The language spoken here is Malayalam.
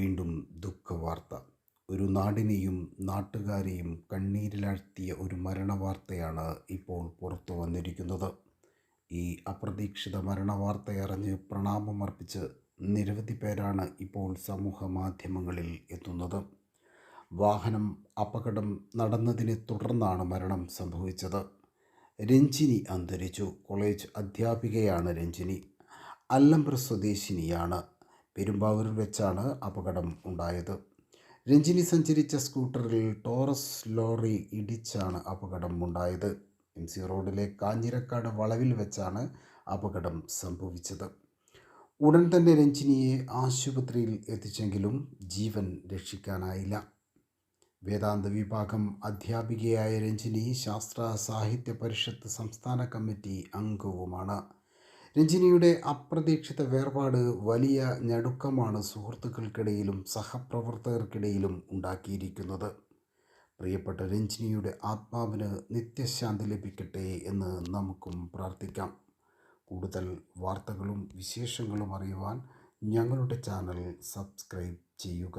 വീണ്ടും ദുഃഖവാർത്ത. ഒരു നാടിനെയും നാട്ടുകാരെയും കണ്ണീരിലാഴ്ത്തിയ ഒരു മരണവാർത്തയാണ് ഇപ്പോൾ പുറത്തു വന്നിരിക്കുന്നത്. ഈ അപ്രതീക്ഷിത മരണവാർത്തയറിഞ്ഞ് പ്രണാമമർപ്പിച്ച് നിരവധി പേരാണ് ഇപ്പോൾ സമൂഹ മാധ്യമങ്ങളിൽ എത്തുന്നത്. വാഹനം അപകടം നടന്നതിനെ തുടർന്നാണ് മരണം സംഭവിച്ചത്. രഞ്ജിനി അന്തരിച്ചു. കോളേജ് അധ്യാപികയാണ് രഞ്ജിനി. അല്ലംപ്ര സ്വദേശിനിയാണ്. പെരുമ്പാവൂരിൽ വെച്ചാണ് അപകടം ഉണ്ടായത്. രഞ്ജിനി സഞ്ചരിച്ച സ്കൂട്ടറിൽ ടോറസ് ലോറി ഇടിച്ചാണ് അപകടം ഉണ്ടായത്. എം സി റോഡിലെ കാഞ്ഞിരക്കാട് വളവിൽ വെച്ചാണ് അപകടം സംഭവിച്ചത്. ഉടൻ തന്നെ രഞ്ജിനിയെ ആശുപത്രിയിൽ എത്തിച്ചെങ്കിലും ജീവൻ രക്ഷിക്കാനായില്ല. വേദാന്ത വിഭാഗം അധ്യാപികയായ രഞ്ജിനി ശാസ്ത്ര സാഹിത്യ പരിഷത്ത് സംസ്ഥാന കമ്മിറ്റി അംഗവുമാണ്. രഞ്ജിനിയുടെ അപ്രതീക്ഷിത വേർപാട് വലിയ ഞടുക്കമാണ് സുഹൃത്തുക്കൾക്കിടയിലും സഹപ്രവർത്തകർക്കിടയിലും ഉണ്ടാക്കിയിരിക്കുന്നത്. പ്രിയപ്പെട്ട രഞ്ജിനിയുടെ ആത്മാവിന് നിത്യശാന്തി ലഭിക്കട്ടെ എന്ന് നമുക്കും പ്രാർത്ഥിക്കാം. കൂടുതൽ വാർത്തകളും വിശേഷങ്ങളും അറിയുവാൻ ഞങ്ങളുടെ ചാനൽ സബ്സ്ക്രൈബ് ചെയ്യുക.